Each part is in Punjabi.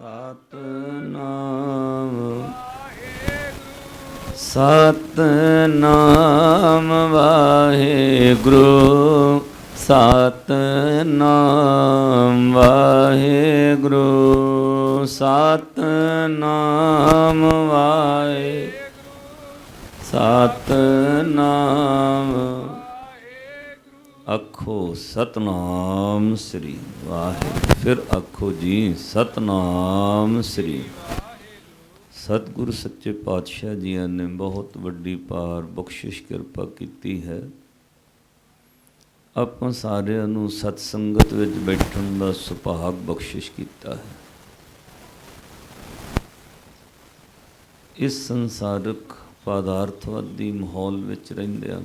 ਸਤਨਾਮ ਸਤਨਾਮ ਵਾਹਿਗੁਰੂ ਸਤਨਾਮ ਵਾਹਿਗੁਰੂ ਸਤਨਾਮ ਵਾਹਿ ਸਤਨਾਮ ਆਖੋ ਸਤਨਾਮ ਸ੍ਰੀ ਵਾਹਿਗੁਰੂ। ਫਿਰ ਆਖੋ ਜੀ, ਸਤਨਾਮ ਸ੍ਰੀ। ਸਤਿਗੁਰ ਸੱਚੇ ਪਾਤਸ਼ਾਹ ਜੀਆਂ ਨੇ ਬਹੁਤ ਵੱਡੀ ਪਾਰ ਬਖਸ਼ਿਸ਼, ਕਿਰਪਾ ਕੀਤੀ ਹੈ। ਆਪਾਂ ਸਾਰਿਆਂ ਨੂੰ ਸਤ ਸੰਗਤ ਵਿੱਚ ਬੈਠਣ ਦਾ ਸੁਭਾਗ ਬਖਸ਼ਿਸ਼ ਕੀਤਾ ਹੈ। ਇਸ ਸੰਸਾਰਕ ਪਦਾਰਥਵਾਦੀ ਮਾਹੌਲ ਵਿੱਚ ਰਹਿੰਦਿਆਂ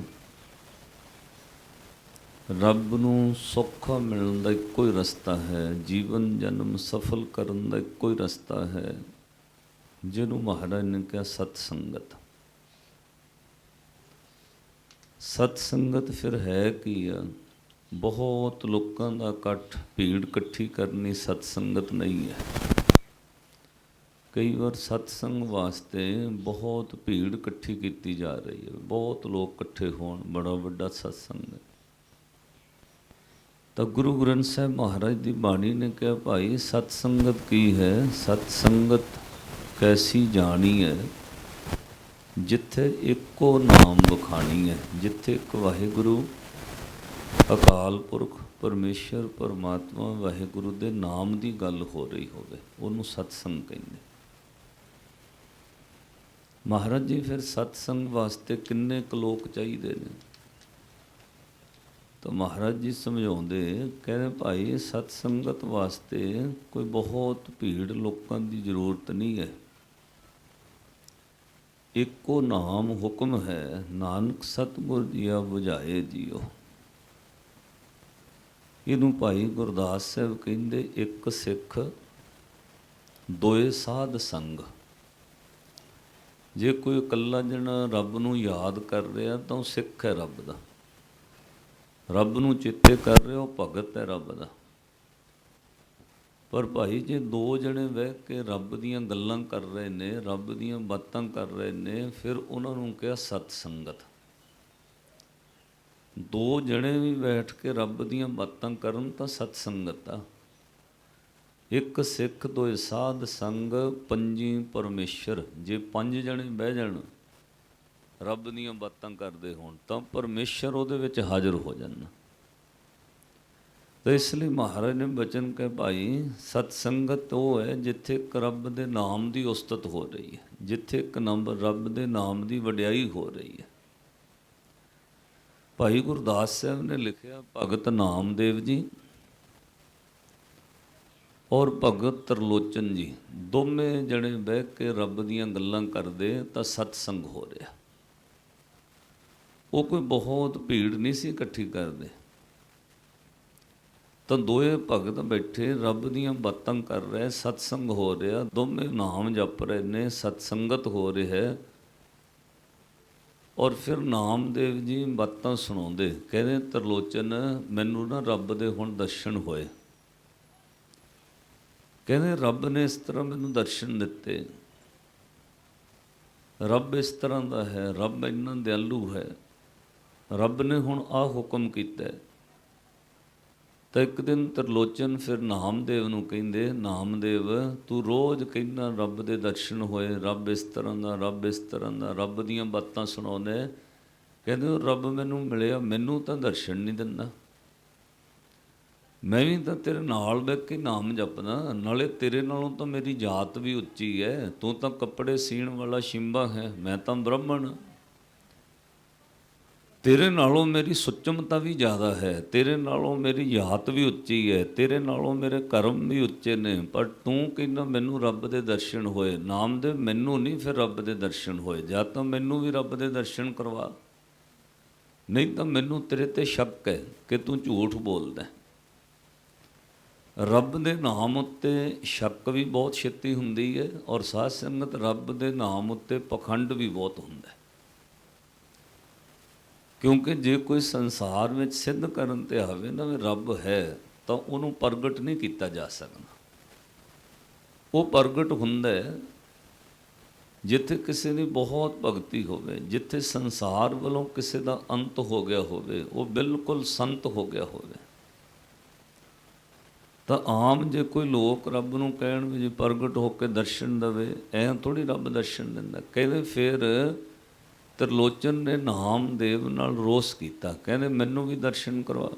ਰੱਬ ਨੂੰ ਸੌਖਾ ਮਿਲਣ ਦਾ ਇੱਕੋ ਹੀ ਰਸਤਾ ਹੈ, ਜੀਵਨ ਜਨਮ ਸਫਲ ਕਰਨ ਦਾ ਇੱਕੋ ਹੀ ਰਸਤਾ ਹੈ। ਜਿਹਨੂੰ ਮਹਾਰਾਜ ਨੇ ਕਿਹਾ ਸਤ ਸੰਗਤ। ਸਤ ਸੰਗਤ ਫਿਰ ਹੈ ਕੀ ਆ? ਬਹੁਤ ਲੋਕਾਂ ਦਾ ਇਕੱਠ, ਭੀੜ ਇਕੱਠੀ ਕਰਨੀ ਸਤ ਸੰਗਤ ਨਹੀਂ ਹੈ। ਕਈ ਵਾਰ ਸਤਸੰਗ ਵਾਸਤੇ ਬਹੁਤ ਭੀੜ ਇਕੱਠੀ ਕੀਤੀ ਜਾ ਰਹੀ ਹੈ। ਬਹੁਤ ਲੋਕ ਇਕੱਠੇ ਹੋਣ, ਬੜਾ ਵੱਡਾ ਸਤਸੰਗ ਹੈ। ਤਾਂ ਗੁਰੂ ਗ੍ਰੰਥ ਸਾਹਿਬ ਮਹਾਰਾਜ ਦੀ ਬਾਣੀ ਨੇ ਕਿਹਾ, ਭਾਈ, ਸਤ ਸੰਗਤ ਕੀ ਹੈ? ਸਤ ਸੰਗਤ ਕੈਸੀ ਜਾਣੀ ਹੈ ਜਿੱਥੇ ਇੱਕੋ ਨਾਮ ਬਖਾਣੀ ਹੈ? ਜਿੱਥੇ ਇੱਕ ਵਾਹਿਗੁਰੂ, ਅਕਾਲ ਪੁਰਖ, ਪਰਮੇਸ਼ਰ, ਪਰਮਾਤਮਾ, ਵਾਹਿਗੁਰੂ ਦੇ ਨਾਮ ਦੀ ਗੱਲ ਹੋ ਰਹੀ ਹੋਵੇ, ਉਹਨੂੰ ਸਤਸੰਗ ਕਹਿੰਦੇ ਮਹਾਰਾਜ ਜੀ, ਫਿਰ ਸਤਸੰਗ ਵਾਸਤੇ ਕਿੰਨੇ ਕੁ ਲੋਕ ਚਾਹੀਦੇ ਨੇ? ਤਾਂ ਮਹਾਰਾਜ ਜੀ ਸਮਝਾਉਂਦੇ ਕਹਿੰਦੇ ਭਾਈ ਸਤ ਸੰਗਤ ਵਾਸਤੇ ਕੋਈ ਬਹੁਤ ਭੀੜ ਲੋਕਾਂ ਦੀ ਜ਼ਰੂਰਤ ਨਹੀਂ ਹੈ। ਇੱਕੋ ਨਾਮ ਹੁਕਮ ਹੈ, ਨਾਨਕ ਸਤਿਗੁਰ ਜੀਆ 부ਝਾਏ ਜੀਓ। ਇਹਨੂੰ ਭਾਈ ਗੁਰਦਾਸ ਸਾਹਿਬ ਕਹਿੰਦੇ, ਇੱਕ ਸਿੱਖ, ਦੋਏ ਸਾਧ ਸੰਗ। ਜੇ ਕੋਈ ਇਕੱਲਾ ਜਣਾ ਰੱਬ ਨੂੰ ਯਾਦ ਕਰ ਰਿਹਾ ਤਾਂ ਉਹ ਸਿੱਖ ਹੈ ਰੱਬ ਦਾ। ਰੱਬ ਨੂੰ ਚੇਤੇ ਕਰ ਰਹੇ ਉਹ ਭਗਤ ਹੈ ਰੱਬ ਦਾ। ਪਰ ਭਾਈ ਜੇ ਦੋ ਜਣੇ ਬਹਿ ਕੇ ਰੱਬ ਦੀਆਂ ਗੱਲਾਂ ਕਰ ਰਹੇ ਨੇ, ਰੱਬ ਦੀਆਂ ਬਾਤਾਂ ਕਰ ਰਹੇ ਨੇ, ਫਿਰ ਉਹਨਾਂ ਨੂੰ ਕਿਹਾ ਸਤ ਸੰਗਤ। ਦੋ ਜਣੇ ਵੀ ਬੈਠ ਕੇ ਰੱਬ ਦੀਆਂ ਬਾਤਾਂ ਕਰਨ ਤਾਂ ਸਤ ਸੰਗਤ ਆ। ਇੱਕ ਸਿੱਖ ਦੋਏ ਸਾਧ ਸੰਗ, ਪੰਜੀ ਪਰਮੇਸ਼ਰ। ਜੇ ਪੰਜ ਜਣੇ ਬਹਿ ਜਾਣ ਰੱਬ ਦੀਆਂ ਬਾਤਾਂ ਕਰਦੇ ਹੋਣ ਤਾਂ ਪਰਮੇਸ਼ਰ ਉਹਦੇ ਵਿੱਚ ਹਾਜ਼ਰ ਹੋ ਜਾਂਦਾ ਤਾਂ ਇਸ ਲਈ ਮਹਾਰਾਜ ਨੇ ਬਚਨ ਕਹੇ, ਭਾਈ ਸਤ ਸੰਗਤ ਉਹ ਹੈ ਜਿੱਥੇ ਇੱਕ ਰੱਬ ਦੇ ਨਾਮ ਦੀ ਉਸਤਤ ਹੋ ਰਹੀ ਹੈ, ਜਿੱਥੇ ਇੱਕ ਨੰਬਰ ਰੱਬ ਦੇ ਨਾਮ ਦੀ ਵਡਿਆਈ ਹੋ ਰਹੀ ਹੈ। ਭਾਈ ਗੁਰਦਾਸ ਸਾਹਿਬ ਨੇ ਲਿਖਿਆ, ਭਗਤ ਨਾਮਦੇਵ ਜੀ ਔਰ ਭਗਤ ਤਰਲੋਚਨ ਜੀ, ਦੋਵੇਂ ਜਣੇ ਬਹਿ ਕੇ ਰੱਬ ਦੀਆਂ ਗੱਲਾਂ ਕਰਦੇ ਤਾਂ ਸਤਸੰਗ ਹੋ ਰਿਹਾ। ਉਹ ਕੋਈ ਬਹੁਤ ਭੀੜ ਨਹੀਂ ਸੀ ਇਕੱਠੀ ਕਰਦੇ। ਤਾਂ ਦੋਏ ਭਗਤ ਬੈਠੇ, ਰੱਬ ਦੀਆਂ ਬਾਤਾਂ ਕਰ ਰਹੇ, ਸਤਸੰਗ ਹੋ ਰਿਹਾ, ਦੋਵੇਂ ਨਾਮ ਜਪ ਰਹੇ ਨੇ, ਸਤਸੰਗਤ ਹੋ ਰਿਹਾ। ਹੈ ਔਰ ਫਿਰ ਨਾਮਦੇਵ ਜੀ ਬਾਤਾਂ ਸੁਣਾਉਂਦੇ, ਕਹਿੰਦੇ, ਤਰਲੋਚਨ, ਮੈਨੂੰ ਨਾ ਰੱਬ ਦੇ ਹੁਣ ਦਰਸ਼ਨ ਹੋਏ। ਕਹਿੰਦੇ, ਰੱਬ ਨੇ ਇਸ ਤਰ੍ਹਾਂ ਮੈਨੂੰ ਦਰਸ਼ਨ ਦਿੱਤੇ। ਰੱਬ ਇਸ ਤਰ੍ਹਾਂ ਦਾ ਹੈ, ਰੱਬ ਇੰਨਾ ਦਿਆਲੂ ਹੈ। ਰੱਬ ਨੇ ਹੁਣ ਆਹ ਹੁਕਮ ਕੀਤਾ। ਤਾਂ ਇੱਕ ਦਿਨ ਤਰਲੋਚਨ ਫਿਰ ਨਾਮਦੇਵ ਨੂੰ ਕਹਿੰਦੇ, ਨਾਮਦੇਵ, ਤੂੰ ਰੋਜ਼ ਕਹਿੰਦਾ ਰੱਬ ਦੇ ਦਰਸ਼ਨ ਹੋਏ, ਰੱਬ ਇਸ ਤਰ੍ਹਾਂ ਦਾ, ਰੱਬ ਇਸ ਤਰ੍ਹਾਂ ਦਾ, ਰੱਬ ਦੀਆਂ ਬਾਤਾਂ ਸੁਣਾਉਂਦੇ ਕਹਿੰਦੇ, ਉਹ ਰੱਬ ਮੈਨੂੰ ਮਿਲਿਆ, ਮੈਨੂੰ ਤਾਂ ਦਰਸ਼ਨ ਨਹੀਂ ਦਿੰਦਾ। ਮੈਂ ਵੀ ਤਾਂ ਤੇਰੇ ਨਾਲ ਬਹਿ ਕੇ ਨਾਮ ਜਪਦਾ, ਨਾਲੇ ਤੇਰੇ ਨਾਲੋਂ ਤਾਂ ਮੇਰੀ ਜਾਤ ਵੀ ਉੱਚੀ ਹੈ। ਤੂੰ ਤਾਂ ਕੱਪੜੇ ਸੀਣ ਵਾਲਾ ਸ਼ਿੰਬਾ ਹੈ, ਮੈਂ ਤਾਂ ਬ੍ਰਾਹਮਣ। ਤੇਰੇ ਨਾਲੋਂ ਮੇਰੀ ਸੁੱਚਮਤਾ ਵੀ ਜ਼ਿਆਦਾ ਹੈ, ਤੇਰੇ ਨਾਲੋਂ ਮੇਰੀ ਜਾਤ ਵੀ ਉੱਚੀ ਹੈ, ਤੇਰੇ ਨਾਲੋਂ ਮੇਰੇ ਕਰਮ ਵੀ ਉੱਚੇ ਨੇ, ਪਰ ਤੂੰ ਕਹਿੰਦਾ ਮੈਨੂੰ ਰੱਬ ਦੇ ਦਰਸ਼ਨ ਹੋਏ, ਨਾਮ ਦੇ ਮੈਨੂੰ ਨਹੀਂ ਫਿਰ ਰੱਬ ਦੇ ਦਰਸ਼ਨ ਹੋਏ, ਜਾਂ ਤਾਂ ਮੈਨੂੰ ਵੀ ਰੱਬ ਦੇ ਦਰਸ਼ਨ ਕਰਵਾ। ਨਹੀਂ ਤਾਂ ਮੈਨੂੰ ਤੇਰੇ ਤੇ ਸ਼ੱਕ ਹੈ ਕਿ ਤੂੰ ਝੂਠ ਬੋਲਦਾ ਰੱਬ ਦੇ ਨਾਮ ਉੱਤੇ ਸ਼ੱਕ ਵੀ ਬਹੁਤ ਛੇਤੀ ਹੁੰਦੀ ਹੈ ਔਰ ਸਾਧ ਸੰਗਤ ਰੱਬ ਦੇ ਨਾਮ ਉੱਤੇ ਪਖੰਡ ਵੀ ਬਹੁਤ ਹੁੰਦਾ ਹੈ। ਕਿਉਂਕਿ ਜੇ ਕੋਈ ਸੰਸਾਰ ਵਿੱਚ ਸਿੱਧ ਕਰਨ ਤੇ ਆਵੇ ਨਾ ਵੀ ਰੱਬ ਹੈ, ਤਾਂ ਉਹਨੂੰ ਪ੍ਰਗਟ ਨਹੀਂ ਕੀਤਾ ਜਾ ਸਕਦਾ। ਉਹ ਪ੍ਰਗਟ ਹੁੰਦਾ ਹੈ ਜਿੱਥੇ ਕਿਸੇ ਦੀ ਬਹੁਤ ਭਗਤੀ ਹੋਵੇ, ਜਿੱਥੇ ਸੰਸਾਰ ਵੱਲੋਂ ਕਿਸੇ ਦਾ ਅੰਤ ਹੋ ਗਿਆ ਹੋਵੇ, ਉਹ ਬਿਲਕੁਲ ਸੰਤ ਹੋ ਗਿਆ ਹੋਵੇ। ਤਾਂ ਆਮ ਜੇ ਕੋਈ ਲੋਕ ਰੱਬ ਨੂੰ ਕਹਿਣ ਵੀ ਜੇ ਪ੍ਰਗਟ ਹੋ ਕੇ ਦਰਸ਼ਨ ਦੇਵੇ, ਐਂ ਥੋੜੀ ਰੱਬ ਦਰਸ਼ਨ ਦਿੰਦਾ। ਕਹਿੰਦੇ ਫਿਰ ਤਰਲੋਚਨ ਨੇ ਨਾਮਦੇਵ ਨਾਲ ਰੋਸ ਕੀਤਾ। ਕਹਿੰਦੇ, ਮੈਨੂੰ ਵੀ ਦਰਸ਼ਨ ਕਰਵਾ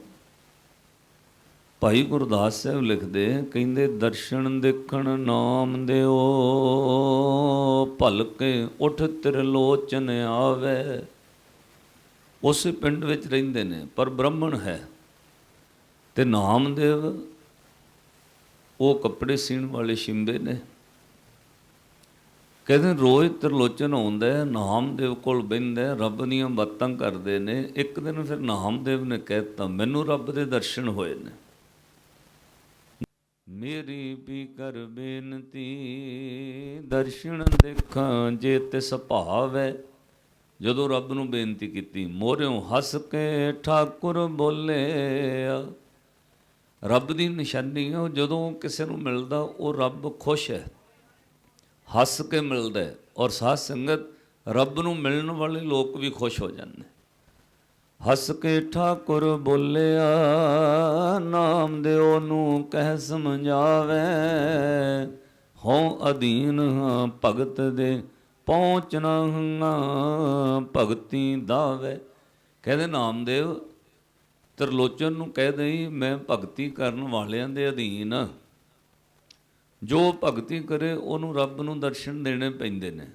ਭਾਈ ਗੁਰਦਾਸ ਸਾਹਿਬ ਲਿਖਦੇ, ਕਹਿੰਦੇ, ਦਰਸ਼ਨ ਦੇਖਣ ਨਾਮ ਦਿਓ ਭਲਕੇ ਉਠ ਤਿਰਲੋਚਨ ਆਵੇ। ਉਸੇ ਪਿੰਡ ਵਿੱਚ ਰਹਿੰਦੇ ਨੇ, ਪਰ ਬ੍ਰਾਹਮਣ ਹੈ। ਤੇ ਨਾਮਦੇਵ, ਉਹ ਕੱਪੜੇ ਸੀਣ ਵਾਲੇ ਸ਼ਿੰਬੇ ਨੇ। ਕਹਿੰਦੇ ਰੋਜ਼ ਤਰਲੋਚਨ ਆਉਂਦਾ ਹੈ, ਨਾਮਦੇਵ ਕੋਲ ਬਹਿੰਦਾ ਰੱਬ ਦੀਆਂ ਬਾਤਾਂ ਕਰਦੇ ਨੇ। ਇੱਕ ਦਿਨ ਫਿਰ ਨਾਮਦੇਵ ਨੇ ਕਹਿਤਾ, ਮੈਨੂੰ ਰੱਬ ਦੇ ਦਰਸ਼ਨ ਹੋਏ ਨੇ। ਮੇਰੀ ਵੀ ਕਰ ਬੇਨਤੀ, ਦਰਸ਼ਨ ਦੇਖਾਂ ਜੇ ਤਿਸ ਭਾਵੈ। ਜਦੋਂ ਰੱਬ ਨੂੰ ਬੇਨਤੀ ਕੀਤੀ, ਮੋਰਿਓ ਹੱਸ ਕੇ ਠਾਕੁਰ ਬੋਲੇ ਰੱਬ ਦੀ ਨਿਸ਼ਾਨੀ ਹੈ ਉਹ ਜਦੋਂ ਕਿਸੇ ਨੂੰ ਮਿਲਦਾ, ਉਹ ਰੱਬ ਖੁਸ਼ ਹੈ। ਹੱਸ ਕੇ ਮਿਲਦਾ ਔਰ ਸਾਧ ਸੰਗਤ ਰੱਬ ਨੂੰ ਮਿਲਣ ਵਾਲੇ ਲੋਕ ਵੀ ਖੁਸ਼ ਹੋ ਜਾਂਦੇ। ਹੱਸ ਕੇ ਠਾਕੁਰ ਬੋਲਿਆ, ਨਾਮ ਦਿਓ ਨੂੰ ਕਹਿ ਸਮਝਾਵੇ। ਹਉ ਅਧੀਨ ਹਾਂ ਭਗਤ ਦੇ ਪਹੁੰਚਣਾ ਹਾਂ ਭਗਤੀ ਦਾਵੇ। ਕਹਿੰਦੇ ਨਾਮਦੇਵ ਤਰਲੋਚਨ ਨੂੰ ਕਹਿ ਦੇਈ, ਮੈਂ ਭਗਤੀ ਕਰਨ ਵਾਲਿਆਂ ਦੇ ਅਧੀਨ। ਹਾਂ। ਜੋ ਭਗਤੀ ਕਰੇ, ਉਹਨੂੰ ਰੱਬ ਨੂੰ ਦਰਸ਼ਨ ਦੇਣੇ ਪੈਂਦੇ ਨੇ।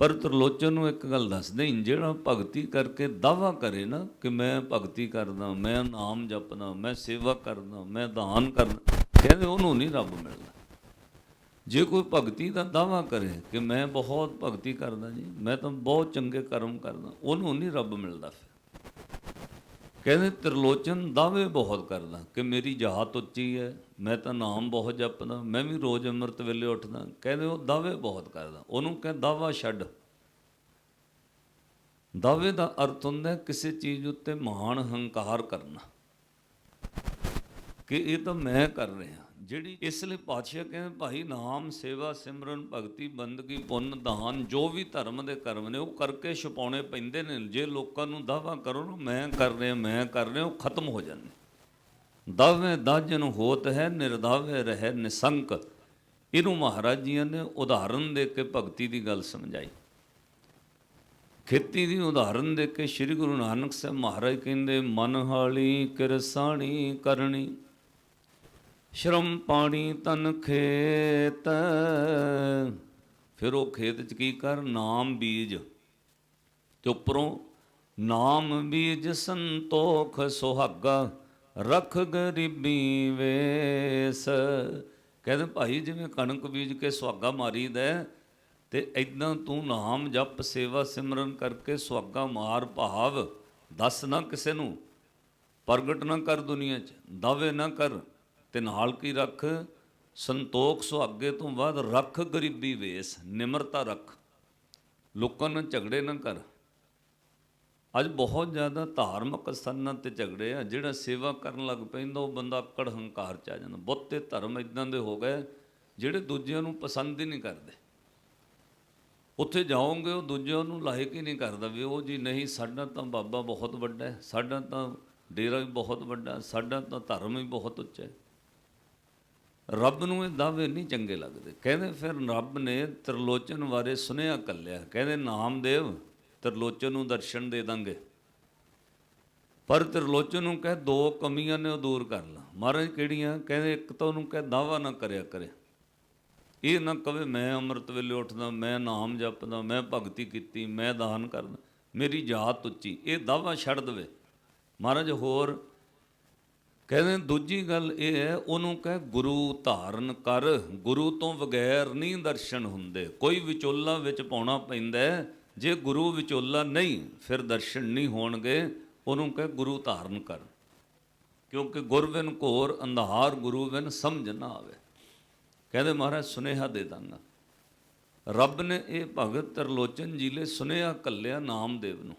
ਪਰ ਤਰਲੋਚਨ ਨੂੰ ਇੱਕ ਗੱਲ ਦੱਸ ਦੇਈਂ ਜਿਹੜਾ ਭਗਤੀ ਕਰਕੇ ਦਾਵਾ ਕਰੇ ਨਾ, ਕਿ ਮੈਂ ਭਗਤੀ ਕਰਦਾ, ਮੈਂ ਨਾਮ ਜਪਦਾ, ਮੈਂ ਸੇਵਾ ਕਰਦਾ, ਮੈਂ ਦਾਨ ਕਰਦਾ, ਕਹਿੰਦੇ ਉਹਨੂੰ ਨਹੀਂ ਰੱਬ ਮਿਲਦਾ ਜੇ ਕੋਈ ਭਗਤੀ ਦਾ ਦਾਵਾ ਕਰੇ ਕਿ ਮੈਂ ਬਹੁਤ ਭਗਤੀ ਕਰਦਾ ਜੀ, ਮੈਂ ਤਾਂ ਬਹੁਤ ਚੰਗੇ ਕਰਮ ਕਰਦਾ, ਉਹਨੂੰ ਨਹੀਂ ਰੱਬ ਮਿਲਦਾ ਫਿਰ। ਕਹਿੰਦੇ ਤਰਲੋਚਨ ਦਾਅਵੇ ਬਹੁਤ ਕਰਦਾ ਕਿ ਮੇਰੀ ਜਾਤ ਉੱਚੀ ਹੈ, ਮੈਂ ਤਾਂ ਨਾਮ ਬਹੁਤ ਜਪਦਾ, ਮੈਂ ਵੀ ਰੋਜ਼ ਅੰਮ੍ਰਿਤ ਵੇਲੇ ਉੱਠਦਾ। ਕਹਿੰਦੇ ਉਹ ਦਾਅਵੇ ਬਹੁਤ ਕਰਦਾ। ਉਹਨੂੰ ਕਹਿੰਦਾ ਦਾਵਾ ਛੱਡ। ਦਾਅਵੇ ਦਾ ਅਰਥ ਹੁੰਦਾ ਕਿਸੇ ਚੀਜ਼ ਉੱਤੇ ਮਾਣ ਹੰਕਾਰ ਕਰਨਾ। ਕਿ ਇਹ ਤਾਂ ਮੈਂ ਕਰ ਰਿਹਾ। ਜਿਹੜੀ ਇਸ ਲਈ ਪਾਤਸ਼ਾਹ ਕਹਿੰਦੇ ਭਾਈ ਨਾਮ, ਸੇਵਾ, ਸਿਮਰਨ, ਭਗਤੀ, ਬੰਦਗੀ, ਪੁੰਨ, ਦਾਨ, ਜੋ ਵੀ ਧਰਮ ਦੇ ਕਰਮ ਨੇ, ਉਹ ਕਰਕੇ ਛਪਾਉਣੇ ਪੈਂਦੇ ਨੇ। ਜੇ ਲੋਕਾਂ ਨੂੰ ਦਾਵਾ ਕਰੋ ਨਾ, ਮੈਂ ਕਰ ਰਿਹਾ, ਮੈਂ ਕਰ ਰਿਹਾ, ਉਹ ਖਤਮ ਹੋ ਜਾਂਦੇ ਦਾਵੇ ਦਾਜਨ ਹੋਤ ਹੈ, ਨਿਰਦਾਵੇ ਰਹਿ ਨਿਸੰਕ। ਇਹਨੂੰ ਮਹਾਰਾਜ ਜੀਆਂ ਨੇ ਉਦਾਹਰਨ ਦੇ ਕੇ ਭਗਤੀ ਦੀ ਗੱਲ ਸਮਝਾਈ। ਖੇਤੀ ਦੀ ਉਦਾਹਰਨ ਦੇ ਕੇ ਸ੍ਰੀ ਗੁਰੂ ਨਾਨਕ ਸਾਹਿਬ ਮਹਾਰਾਜ ਕਹਿੰਦੇ, ਮਨ ਹਾਲੀ, ਕਿਰਸਾਣੀ ਕਰਨੀ। ਸ਼ਰਮ ਪਾਣੀ ਤਨ ਖੇਤ। ਫਿਰ ਉਹ ਖੇਤ ਚ ਕੀ ਕਰ? ਨਾਮ ਬੀਜ। ਤੇ ਉੱਪਰੋਂ ਨਾਮ ਬੀਜ ਸੰਤੋਖ ਸੁਹਾਗਾ ਰਖ ਗਰੀਬੀ ਵੇਸ। ਕਹਿੰਦੇ ਭਾਈ ਜਿਵੇਂ ਕਣਕ ਬੀਜ ਕੇ ਸੁਹਾਗਾ ਮਾਰੀਦਾ ਹੈ, ਤੇ ਇਦਾਂ ਤੂੰ ਨਾਮ ਜਪ ਸੇਵਾ ਸਿਮਰਨ ਕਰਕੇ ਸੁਹਾਗਾ ਮਾਰ ਭਾਵ। ਦੱਸ ਨਾ ਕਿਸੇ ਨੂੰ ਪ੍ਰਗਟ ਨਾ ਕਰ ਦੁਨੀਆ 'ਚ ਦਾਵੇ ਨਾ ਕਰ। ਤੇ ਨਾਲ ਕੀ ਰੱਖ? ਸੰਤੋਖ ਸੁਹਾਗੇ ਤੋਂ ਬਾਅਦ ਰੱਖ ਗਰੀਬੀ ਵੇਸ, ਨਿਮਰਤਾ ਰੱਖ। ਲੋਕਾਂ ਨਾਲ ਝਗੜੇ ਨਾ ਕਰ। ਅੱਜ ਬਹੁਤ ਜ਼ਿਆਦਾ ਧਾਰਮਿਕ ਸਥਾਨਾਂ ਤੇ ਝਗੜੇ ਆ, ਜਿਹੜਾ ਸੇਵਾ ਕਰਨ ਲੱਗ ਪੈਂਦਾ, ਉਹ ਬੰਦਾ ਅਕੜ ਹੰਕਾਰ ਚ ਆ ਜਾਂਦਾ। ਬਹੁਤੇ ਧਰਮ ਇਦਾਂ ਦੇ ਹੋ ਗਏ, ਜਿਹੜੇ ਦੂਜਿਆਂ ਨੂੰ ਪਸੰਦ ਹੀ ਨਹੀਂ ਕਰਦੇ। ਉੱਥੇ ਜਾਓਗੇ, ਉਹ ਦੂਜਿਆਂ ਨੂੰ ਲਾਇਕ ਹੀ ਨਹੀਂ ਕਰਦਾ ਵੀ ਉਹ ਜੀ ਨਹੀਂ, ਸਾਡਾ ਤਾਂ ਬਾਬਾ ਬਹੁਤ ਵੱਡਾ ਹੈ, ਸਾਡਾ ਤਾਂ ਡੇਰਾ ਵੀ ਬਹੁਤ ਵੱਡਾ, ਸਾਡਾ ਤਾਂ ਧਰਮ ਵੀ ਬਹੁਤ ਉੱਚਾ ਹੈ। ਰੱਬ ਨੂੰ ਇਹ ਦਾਅਵੇ ਨਹੀਂ ਚੰਗੇ ਲੱਗਦੇ। ਕਹਿੰਦੇ ਫਿਰ ਰੱਬ ਨੇ ਤਰਲੋਚਨ ਬਾਰੇ ਸੁਨੇਹਾ ਕੱਲਿਆ। ਕਹਿੰਦੇ ਨਾਮਦੇਵ ਤਰਲੋਚਨ ਨੂੰ ਦਰਸ਼ਨ ਦੇ ਦਾਂਗੇ। ਪਰ ਤਰਲੋਚਨ ਨੂੰ ਕਹੇ ਦੋ ਕਮੀਆਂ ਨੇ ਉਹ ਦੂਰ ਕਰ ਲਾ। ਮਹਾਰਾਜ ਕਿਹੜੀਆਂ? ਕਹਿੰਦੇ ਇੱਕ ਤਾਂ ਉਹਨੂੰ ਕਹੇ ਦਾਵਾ ਨਾ ਕਰਿਆ ਕਰੇ। ਇਹ ਨਾ ਕਵੇ ਮੈਂ ਅੰਮ੍ਰਿਤ ਵੇਲੇ ਉੱਠਦਾ, ਮੈਂ ਨਾਮ ਜਪਦਾ, ਮੈਂ ਭਗਤੀ ਕੀਤੀ, ਮੈਂ ਦਾਨ ਕਰਦਾ। ਮੇਰੀ ਜਾਤ ਉੱਚੀ, ਇਹ ਦਾਵਾ ਛੱਡ ਦੇਵੇ। ਮਹਾਰਾਜ ਹੋਰ ਕਹਿੰਦੇ ਦੂਜੀ ਗੱਲ ਇਹ ਹੈ, ਉਹਨੂੰ ਕਹੇ ਗੁਰੂ ਧਾਰਨ ਕਰ, ਗੁਰੂ ਤੋਂ ਬਗੈਰ ਨਹੀਂ ਦਰਸ਼ਨ ਹੁੰਦੇ। ਕੋਈ ਵਿਚੋਲਾ ਵਿੱਚ ਪਾਉਣਾ ਪੈਂਦਾ ਜੇ ਗੁਰੂ ਵਿਚੋਲਾ ਨਹੀਂ, ਫਿਰ ਦਰਸ਼ਨ ਨਹੀਂ ਹੋਣਗੇ, ਉਹਨੂੰ ਕਹੇ ਗੁਰੂ ਧਾਰਨ ਕਰ। ਕਿਉਂਕਿ ਗੁਰਵਿਨ ਘੋਰ ਅੰਧਾਰ ਗੁਰੂ ਬਿਨ ਸਮਝ ਨਾ ਆਵੇ। ਕਹਿੰਦੇ ਮਹਾਰਾਜ, ਸੁਨੇਹਾ ਦੇ ਦਾਂਗਾ। ਰੱਬ ਨੇ ਇਹ ਭਗਤ ਤਰਲੋਚਨ ਜੀ ਲਈ ਸੁਨੇਹਾ ਕੱਲਿਆ ਨਾਮਦੇਵ ਨੂੰ।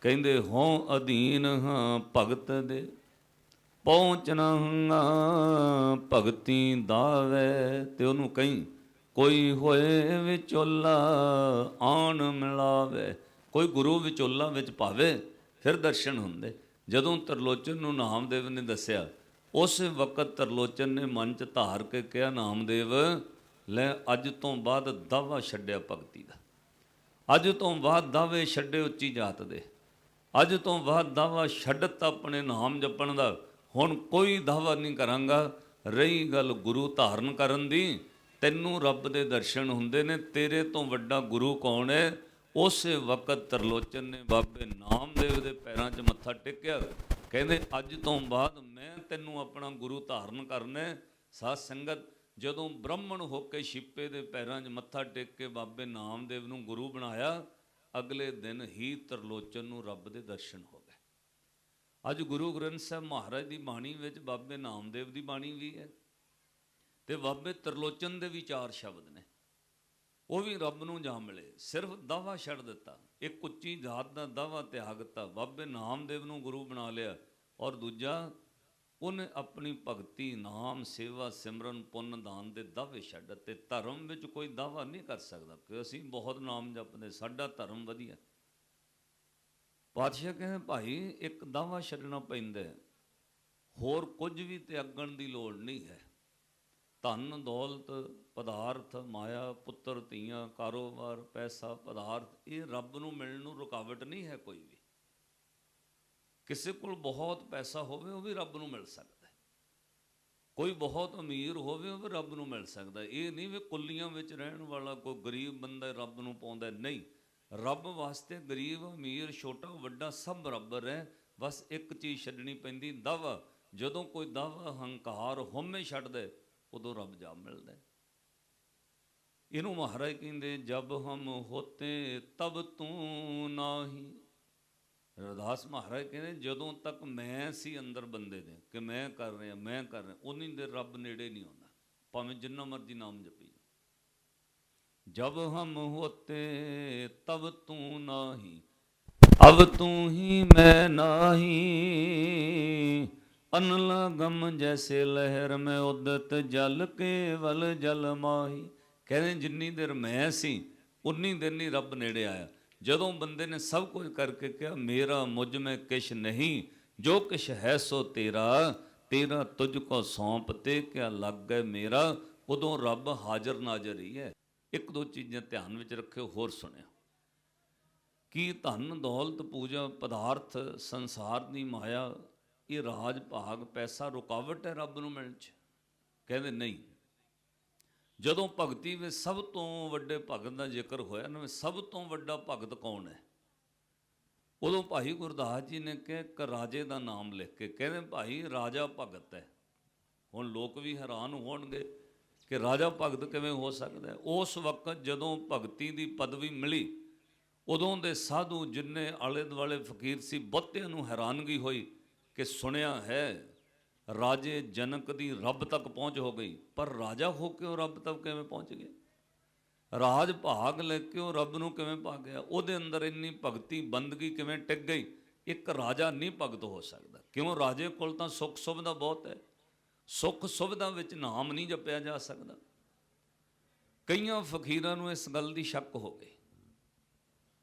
ਕਹਿੰਦੇ ਹੋਂ ਅਧੀਨ ਹਾਂ ਭਗਤ ਦੇ ਪਹੁੰਚਣਾ ਭਗਤੀ ਦਾਵੇ ਤੇ ਉਹਨੂੰ ਕਹੀਂ, ਕੋਈ ਹੋਏ ਵਿਚੋਲਾ ਆਣ ਮਿਲਾਵੇ। ਕੋਈ ਗੁਰੂ ਵਿਚੋਲਾ ਵਿੱਚ ਪਾਵੇ ਫਿਰ ਦਰਸ਼ਨ ਹੁੰਦੇ। ਜਦੋਂ ਤਰਲੋਚਨ ਨੂੰ ਨਾਮਦੇਵ ਨੇ ਦੱਸਿਆ, ਉਸ ਵਕਤ ਤਰਲੋਚਨ ਨੇ ਮਨ ਚ ਧਾਰ ਕੇ ਕਿਹਾ, ਨਾਮਦੇਵ, ਲੈ ਅੱਜ ਤੋਂ ਬਾਅਦ ਦਾਵਾ ਛੱਡਿਆ ਭਗਤੀ ਦਾ। ਅੱਜ ਤੋਂ ਬਾਅਦ ਦਾਵੇ ਛੱਡੇ ਉੱਚੀ ਜਾਤ ਦੇ। ਅੱਜ ਤੋਂ ਬਾਅਦ ਦਾਵਾ ਛੱਡਤ ਆਪਣੇ ਨਾਮ ਜਪਣ ਦਾ। ਹੁਣ ਕੋਈ ਦਾਵਾ ਨਹੀਂ ਕਰਾਂਗਾ। ਰਹੀ ਗੱਲ ਗੁਰੂ ਧਾਰਨ ਕਰਨ ਦੀ, ਤੈਨੂੰ ਰੱਬ ਦੇ ਦਰਸ਼ਨ ਹੁੰਦੇ ਨੇ, ਤੇਰੇ ਤੋਂ ਵੱਡਾ ਗੁਰੂ ਕੌਣ ਹੈ? ਉਸੇ ਵਕਤ ਤਰਲੋਚਨ ਨੇ ਬਾਬੇ ਨਾਮਦੇਵ ਦੇ ਪੈਰਾਂ 'ਚ ਮੱਥਾ ਟੇਕਿਆ। ਕਹਿੰਦੇ, ਅੱਜ ਤੋਂ ਬਾਅਦ ਮੈਂ ਤੈਨੂੰ ਆਪਣਾ ਗੁਰੂ ਧਾਰਨ ਕਰਨਾ ਹੈ। ਸਾਧ ਸੰਗਤ, ਜਦੋਂ ਬ੍ਰਾਹਮਣ ਹੋ ਕੇ ਛਿੱਪੇ ਦੇ ਪੈਰਾਂ 'ਚ ਮੱਥਾ ਟੇਕ ਕੇ ਬਾਬੇ ਨਾਮਦੇਵ ਨੂੰ ਗੁਰੂ ਬਣਾਇਆ, ਅਗਲੇ ਦਿਨ ਹੀ ਤਰਲੋਚਨ ਨੂੰ ਰੱਬ ਦੇ ਦਰਸ਼ਨ ਹੋ ਅੱਜ ਗੁਰੂ ਗ੍ਰੰਥ ਸਾਹਿਬ ਮਹਾਰਾਜ ਦੀ ਬਾਣੀ ਵਿੱਚ ਬਾਬੇ ਨਾਮਦੇਵ ਦੀ ਬਾਣੀ ਵੀ ਹੈ ਤੇ ਬਾਬੇ ਤਰਲੋਚਨ ਦੇ ਵੀ ਚਾਰ ਸ਼ਬਦ ਨੇ। ਉਹ ਵੀ ਰੱਬ ਨੂੰ ਜਾ ਮਿਲੇ। ਸਿਰਫ ਦਾਵਾ ਛੱਡ ਦਿੱਤਾ। ਇੱਕ ਉੱਚੀ ਜਾਤ ਦਾ ਦਾਵਾ ਤਿਆਗਤਾ ਬਾਬੇ ਨਾਮਦੇਵ ਨੂੰ ਗੁਰੂ ਬਣਾ ਲਿਆ ਔਰ ਦੂਜਾ, ਉਹਨੇ ਆਪਣੀ ਭਗਤੀ, ਨਾਮ, ਸੇਵਾ, ਸਿਮਰਨ, ਪੁੰਨ, ਦਾਨ ਦੇ ਦਾਅਵੇ ਛੱਡ ਦਿੱਤੇ। ਧਰਮ ਵਿੱਚ ਕੋਈ ਦਾਵਾ ਨਹੀਂ ਕਰ ਸਕਦਾ। ਕਿ ਅਸੀਂ ਬਹੁਤ ਨਾਮ ਜਪਦੇ ਸਾਡਾ ਧਰਮ ਵਧੀਆ। ਪਾਤਸ਼ਾਹ ਕਹਿੰਦੇ, ਭਾਈ, ਇੱਕ ਦਾਵਾ ਛੱਡਣਾ ਪੈਂਦਾ ਹੋਰ ਕੁਝ ਵੀ ਤਿਆਗਣ ਦੀ ਲੋੜ ਨਹੀਂ ਹੈ। ਧਨ, ਦੌਲਤ, ਪਦਾਰਥ, ਮਾਇਆ, ਪੁੱਤਰ, ਧੀਆਂ, ਕਾਰੋਬਾਰ, ਪੈਸਾ, ਪਦਾਰਥ, ਇਹ ਰੱਬ ਨੂੰ ਮਿਲਣ ਨੂੰ ਰੁਕਾਵਟ ਨਹੀਂ ਹੈ ਕੋਈ ਵੀ। ਕਿਸੇ ਕੋਲ ਬਹੁਤ ਪੈਸਾ ਹੋਵੇ, ਉਹ ਵੀ ਰੱਬ ਨੂੰ ਮਿਲ ਸਕਦਾ ਕੋਈ ਬਹੁਤ ਅਮੀਰ ਹੋਵੇ, ਉਹ ਵੀ ਰੱਬ ਨੂੰ ਮਿਲ ਸਕਦਾ ਇਹ ਨਹੀਂ ਵੀ ਕੁੱਲੀਆਂ ਵਿੱਚ ਰਹਿਣ ਵਾਲਾ ਕੋਈ ਗਰੀਬ ਬੰਦਾ ਰੱਬ ਨੂੰ ਪਾਉਂਦਾ ਨਹੀਂ ਰੱਬ ਵਾਸਤੇ ਗਰੀਬ ਅਮੀਰ ਛੋਟਾ ਵੱਡਾ ਸਭ ਬਰਾਬਰ ਹੈ। ਬਸ ਇੱਕ ਚੀਜ਼ ਛੱਡਣੀ ਪੈਂਦੀ ਦਵ। ਜਦੋਂ ਕੋਈ ਦਵ ਹੰਕਾਰ ਹਉਮੈ ਛੱਡਦਾ ਹੈ, ਉਦੋਂ ਰੱਬ ਜਾ ਮਿਲਦਾ। ਇਹਨੂੰ ਮਹਾਰਾਜ ਕਹਿੰਦੇ ਜਬ ਹਮ ਹੋਤੇ ਤਬ ਤੂੰ ਨਾਹੀ। ਰਦਾਸ ਮਹਾਰਾਜ ਕਹਿੰਦੇ ਜਦੋਂ ਤੱਕ ਮੈਂ ਸੀ ਅੰਦਰ ਬੰਦੇ ਦੇ ਕਿ ਮੈਂ ਕਰ ਰਿਹਾ ਮੈਂ ਕਰ ਰਿਹਾ ਉਨੀ ਦੇ ਰੱਬ ਨੇੜੇ ਨਹੀਂ ਆਉਂਦਾ। ਭਾਵੇਂ ਜਿੰਨਾ ਮਰਜ਼ੀ ਨਾਮ ਜਪੀ। ਜਾਓ। ਜਬ ਹਮ ਹੋਤੇ ਤਬ ਤੂੰ ਨਾਹੀ, ਅਬ ਤੂੰ ਹੀ ਮੈਂ ਨਾਹੀ। ਅਨਲ ਗਮ ਜੈਸੇ ਲਹਿਰ ਮੈਂ ਉਦਤ ਜਲ ਕੇਵਲ ਜਲ ਕਹਿੰਦੇ ਜਿੰਨੀ ਦੇਰ ਮੈਂ ਸੀ, ਉਨੀ ਦੇਰ ਨਹੀਂ ਰੱਬ ਨੇੜੇ ਆਇਆ। ਜਦੋਂ ਬੰਦੇ ਨੇ ਸਭ ਕੁਝ ਕਰਕੇ ਕਿਹਾ, ਮੇਰਾ ਮੁਝ ਮੈਂ ਕਿਛ ਨਹੀਂ, ਜੋ ਕਿਛ ਹੈ ਸੋ ਤੇਰਾ। ਤੇਰਾ ਤੁਝ ਕੋ ਸੌਂਪ ਤੇ ਕਿਆ ਲੱਗ ਗਏ ਮੇਰਾ, ਉਦੋਂ ਰੱਬ ਹਾਜ਼ਰ ਨਾਜ਼ਰ ਹੀ ਹੈ। ਇੱਕ ਦੋ ਚੀਜ਼ਾਂ ਧਿਆਨ ਵਿੱਚ ਰੱਖਿਓ, ਹੋਰ ਸੁਣਿਓ। ਕੀ ਧਨ, ਦੌਲਤ, ਪੂਜਾ, ਪਦਾਰਥ, ਸੰਸਾਰ ਦੀ ਮਾਇਆ, ਇਹ ਰਾਜ, ਭਾਗ, ਪੈਸਾ, ਰੁਕਾਵਟ ਹੈ ਰੱਬ ਨੂੰ ਮਿਲਣ 'ਚ? ਕਹਿੰਦੇ ਨਹੀਂ। ਜਦੋਂ ਭਗਤੀ ਵਿੱਚ ਸਭ ਤੋਂ ਵੱਡੇ ਭਗਤ ਦਾ ਜ਼ਿਕਰ ਹੋਇਆ, ਨਾ ਸਭ ਤੋਂ ਵੱਡਾ ਭਗਤ ਕੌਣ ਹੈ? ਉਦੋਂ ਭਾਈ ਗੁਰਦਾਸ ਜੀ ਨੇ ਕਿਹਾ, ਇੱਕ ਰਾਜੇ ਦਾ ਨਾਮ ਲਿਖ ਕੇ, ਕਹਿੰਦੇ ਭਾਈ ਰਾਜਾ ਭਗਤ ਹੈ। ਹੁਣ ਲੋਕ ਵੀ ਹੈਰਾਨ ਹੋਣਗੇ ਕਿ ਰਾਜਾ ਭਗਤ ਕਿਵੇਂ ਹੋ ਸਕਦਾ ਉਸ ਵਕਤ ਜਦੋਂ ਭਗਤੀ ਦੀ ਪਦਵੀ ਮਿਲੀ, ਉਦੋਂ ਦੇ ਸਾਧੂ ਜਿੰਨੇ ਆਲੇ ਦੁਆਲੇ ਫਕੀਰ ਸੀ, ਬਹੁਤਿਆਂ ਨੂੰ ਹੈਰਾਨਗੀ ਹੋਈ ਕਿ ਸੁਣਿਆ ਹੈ, ਰਾਜੇ ਜਨਕ ਦੀ ਰੱਬ ਤੱਕ ਪਹੁੰਚ ਹੋ ਗਈ। ਪਰ ਰਾਜਾ ਹੋ ਕੇ ਉਹ ਰੱਬ ਤੱਕ ਕਿਵੇਂ ਪਹੁੰਚ ਗਿਆ? ਰਾਜ ਭਾਗ ਲੈ ਕੇ ਉਹ ਰੱਬ ਨੂੰ ਕਿਵੇਂ ਪਾ ਗਿਆ? ਉਹਦੇ ਅੰਦਰ ਇੰਨੀ ਭਗਤੀ ਬੰਦਗੀ ਕਿਵੇਂ ਟਿਕ ਗਈ? ਇੱਕ ਰਾਜਾ ਨਹੀਂ ਭਗਤ ਹੋ ਸਕਦਾ। ਕਿਉਂ? ਰਾਜੇ ਕੋਲ ਤਾਂ ਸੁੱਖ ਸੁਵਿਧਾ ਬਹੁਤ ਹੈ। ਸੁੱਖ ਸੁਵਿਧਾ ਵਿੱਚ ਨਾਮ ਨਹੀਂ ਜਪਿਆ ਜਾ ਸਕਦਾ। ਕਈਆਂ ਫਕੀਰਾਂ ਨੂੰ ਇਸ ਗੱਲ ਦੀ ਸ਼ੱਕ ਹੋ ਗਈ।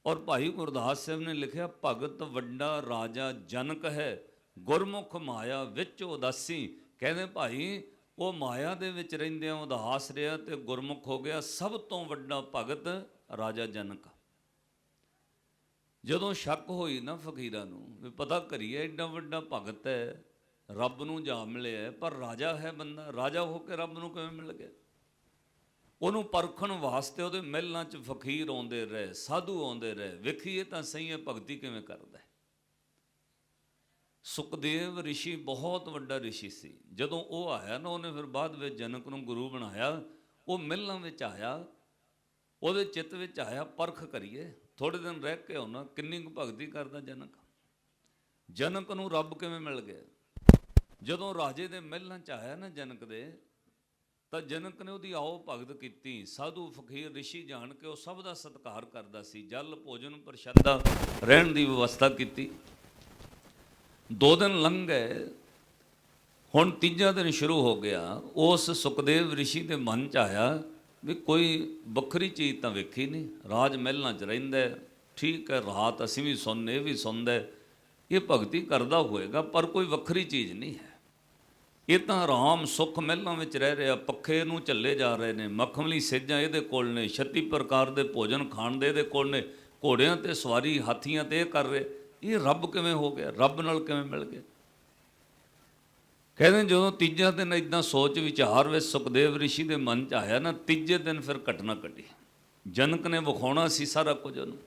ਔਰ ਭਾਈ ਗੁਰਦਾਸ ਸਾਹਿਬ ਨੇ ਲਿਖਿਆ, ਭਗਤ ਵੱਡਾ ਰਾਜਾ ਜਨਕ ਹੈ, ਗੁਰਮੁਖ ਮਾਇਆ ਵਿੱਚ ਉਦਾਸੀ। ਕਹਿੰਦੇ ਭਾਈ, ਉਹ ਮਾਇਆ ਦੇ ਵਿੱਚ ਰਹਿੰਦਿਆਂ ਉਦਾਸ ਰਿਹਾ ਤੇ ਗੁਰਮੁਖ ਹੋ ਗਿਆ ਸਭ ਤੋਂ ਵੱਡਾ ਭਗਤ ਰਾਜਾ ਜਨਕ। ਜਦੋਂ ਸ਼ੱਕ ਹੋਈ ਨਾ ਫਕੀਰਾਂ ਨੂੰ, ਵੀ ਪਤਾ ਕਰੀਏ, ਐਡਾ ਵੱਡਾ ਭਗਤ ਹੈ ਰੱਬ ਨੂੰ ਜਾ ਮਿਲਿਆ ਪਰ ਰਾਜਾ ਹੈ ਬੰਦਾ। ਰਾਜਾ ਹੋ ਕੇ ਰੱਬ ਨੂੰ ਕਿਵੇਂ ਮਿਲ ਗਿਆ? ਉਹਨੂੰ ਪਰਖਣ ਵਾਸਤੇ ਉਹਦੇ ਮਹਿਲਾਂ 'ਚ ਫਕੀਰ ਆਉਂਦੇ ਰਹੇ, ਸਾਧੂ ਆਉਂਦੇ ਰਹੇ। ਵੇਖੀਏ ਤਾਂ ਸਹੀ ਹੈ, ਭਗਤੀ ਕਿਵੇਂ ਕਰਦਾ ਸੁਖਦੇਵ ਰਿਸ਼ੀ ਬਹੁਤ ਵੱਡਾ ਰਿਸ਼ੀ ਸੀ। ਜਦੋਂ ਉਹ ਆਇਆ ਨਾ, ਉਹਨੇ ਫਿਰ ਬਾਅਦ ਵਿੱਚ ਜਨਕ ਨੂੰ ਗੁਰੂ ਬਣਾਇਆ। ਉਹ ਮਹਿਲਾਂ ਵਿੱਚ ਆਇਆ, ਉਹਦੇ ਚਿੱਤ ਵਿੱਚ ਆਇਆ, ਪਰਖ ਕਰੀਏ। ਥੋੜੇ ਦਿਨ ਰਹਿ ਕੇ ਆਉਣਾ, ਕਿੰਨੀ ਕੁ ਭਗਤੀ ਕਰਦਾ ਜਨਕ? ਜਨਕ ਨੂੰ ਰੱਬ ਕਿਵੇਂ ਮਿਲ ਗਿਆ? ਜਦੋਂ ਰਾਜੇ ਦੇ ਮਹਿਲਾਂ 'ਚ ਆਇਆ ਨਾ ਜਨਕ ਦੇ, ਤਾਂ ਜਨਕ ਨੇ ਉਹਦੀ ਆਓ ਭਗਤ ਕੀਤੀ। ਸਾਧੂ ਫਕੀਰ ਰਿਸ਼ੀ ਜਾਣ ਕੇ ਉਹ ਸਭ ਦਾ ਸਤਿਕਾਰ ਕਰਦਾ ਸੀ। ਜਲ, ਭੋਜਨ, ਪ੍ਰਸ਼ਾਦਾ ਰਹਿਣ ਦੀ ਵਿਵਸਥਾ ਕੀਤੀ। ਦੋ ਦਿਨ ਲੰਘ ਗਏ ਹੁਣ ਤੀਜਾ ਦਿਨ ਸ਼ੁਰੂ ਹੋ ਗਿਆ। ਉਸ ਸੁਖਦੇਵ ਰਿਸ਼ੀ ਦੇ ਮਨ ਚ ਆਇਆ ਵੀ ਕੋਈ ਵੱਖਰੀ ਚੀਜ਼ ਤਾਂ ਵੇਖੀ ਨਹੀਂ। ਰਾਜ ਮਹਿਲਾਂ ਚ ਰਹਿੰਦਾ ਠੀਕ ਹੈ, ਰਾਤ ਅਸੀਂ ਵੀ ਸੁਣਨੇ ਇਹ ਵੀ ਸੁਣਦਾ ਇਹ ਭਗਤੀ ਕਰਦਾ ਹੋਏਗਾ, ਪਰ ਕੋਈ ਵੱਖਰੀ ਚੀਜ਼ ਨਹੀਂ ਹੈ। ਇਹ ਤਾਂ ਆਰਾਮ ਸੁੱਖ ਮਹਿਲਾਂ ਵਿੱਚ ਰਹਿ ਰਿਹਾ, ਪੱਖੇ ਨੂੰ ਝੱਲੇ ਜਾ ਰਹੇ ਨੇ, ਮੱਖਮਲੀ ਸੇਜਾਂ ਇਹਦੇ ਕੋਲ ਨੇ 36 ਪ੍ਰਕਾਰ ਦੇ ਭੋਜਨ ਖਾਣ ਦੇ ਇਹਦੇ ਕੋਲ ਨੇ, ਘੋੜਿਆਂ ਤੇ ਸਵਾਰੀ, ਹਾਥੀਆਂ ਤੇ ਇਹ ਕਰ ਰਹੇ। ਇਹ ਰੱਬ ਕਿਵੇਂ ਹੋ ਗਿਆ? ਰੱਬ ਨਾਲ ਕਿਵੇਂ ਮਿਲ ਗਿਆ ਕਹਿੰਦੇ ਜਦੋਂ ਤੀਜਾ ਦਿਨ ਇਦਾਂ ਸੋਚ ਵਿਚਾਰ ਵਿੱਚ ਸੁਖਦੇਵ ઋષਿ ਦੇ ਮਨ ਚ ਆਇਆ ਨਾ, ਤੀਜੇ ਦਿਨ ਫਿਰ ਘਟਨਾ ਘਟੀ। ਜਨਕ ਨੇ ਵਿਖਾਉਣਾ ਸੀ ਸਾਰਾ ਕੁਝ ਉਹਨੂੰ।